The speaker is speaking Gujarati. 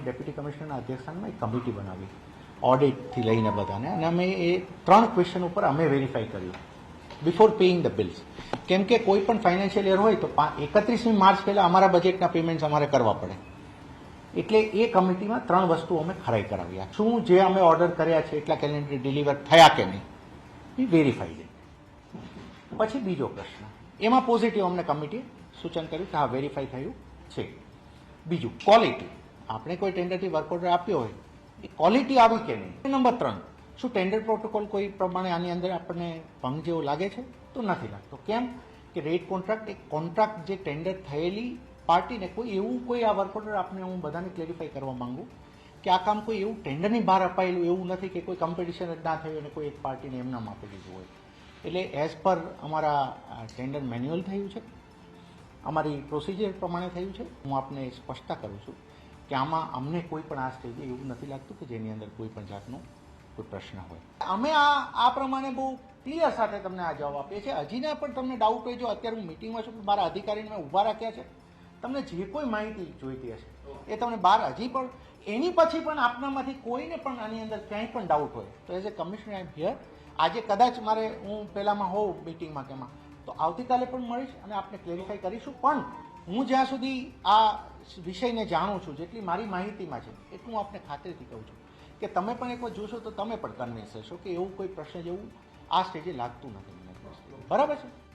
ડેપ્યુટી કમિશનરના અધ્યક્ષસ્થાનમાં એક કમિટી બનાવી, ઓડિટથી લઈને બધાને. અને અમે એ ત્રણ ક્વેશ્ચન ઉપર અમે વેરીફાઈ કર્યું. બિફોર પેઇંગ ધ બિલ્સ કેમ કે કોઈ પણ ફાઇનાન્શિયલ યર હોય તો એકત્રીસમી માર્ચ પહેલાં અમારા બજેટના પેમેન્ટ્સ અમારે કરવા પડે. એટલે એ કમિટીમાં ત્રણ વસ્તુ અમે ખરાઈ કરાવ્યા. શું જે અમે ઓર્ડર કર્યા છે, એટલા કેલેન્ડર ડિલિવર થયા કે નહીં, એ વેરીફાઈ છે. પછી બીજો પ્રશ્ન. એમાં પોઝિટિવ અમને કમિટીએ સૂચન કર્યું કે હા વેરીફાઈ થયું છે. બીજું ક્વોલિટી આપણે કોઈ ટેન્ડરથી વર્ક ઓર્ડર આપ્યો હોય, એ ક્વોલિટી આવી કે નહીં? નંબર ત્રણ. શું ટેન્ડર પ્રોટોકોલ કોઈ પ્રમાણે આની અંદર આપણને ભંગ જેવો લાગે છે? તો નથી લાગતો. કેમ? કે રેટ કોન્ટ્રાક્ટ એક કોન્ટ્રાક્ટ જે ટેન્ડર થયેલી પાર્ટીને કોઈ એવું કોઈ આ વર્ક ઓર્ડર આપણે હું બધાને ક્લેરિફાઈ કરવા માંગુ કે આ કામ કોઈ એવું ટેન્ડરની બહાર અપાયેલું એવું નથી કે કોઈ કોમ્પિટિશન જ ના થયું અને કોઈ એક પાર્ટીને એમનામ આપી દીધું હોય. એટલે એઝ પર અમારા ટેન્ડર મેન્યુઅલ થયું છે. અમારી પ્રોસિજર પ્રમાણે થયું છે. હું આપને સ્પષ્ટતા કરું છું કે આમાં અમને કોઈ પણ આ સ્ટેજે એવું નથી લાગતું કે જેની અંદર કોઈ પણ જાતનો કોઈ પ્રશ્ન હોય. અમે આ આ પ્રમાણે બહુ ક્લિયર સાથે તમને આ જવાબ આપીએ છીએ. હજીના પણ તમને ડાઉટ હોય, જો અત્યારે હું મિટિંગમાં છું મારા અધિકારીને મેં ઊભા રાખ્યા છે. તમને જે કોઈ માહિતી જોઈતી હશે, એ તમને બહાર હજી પણ, એની પછી પણ આપનામાંથી કોઈને પણ આની અંદર ક્યાંય પણ ડાઉટ હોય, તો as a commissioner I am here આજે કદાચ મારે, હું પહેલામાં હોઉં મિટિંગમાં કેમાં તો આવતીકાલે પણ મળીશ અને આપણે ક્લેરિફાઈ કરીશું. પણ હું જ્યાં સુધી આ વિષયને જાણું છું, જેટલી મારી માહિતીમાં છે, એટલું હું આપને ખાતરીથી કહું છું કે તમે પણ એકવાર જોશો તો તમે પણ કન્વિન્સ થશો કે એવું કોઈ પ્રશ્ન જેવું આ સ્ટેજે લાગતું નથી. બરાબર છે?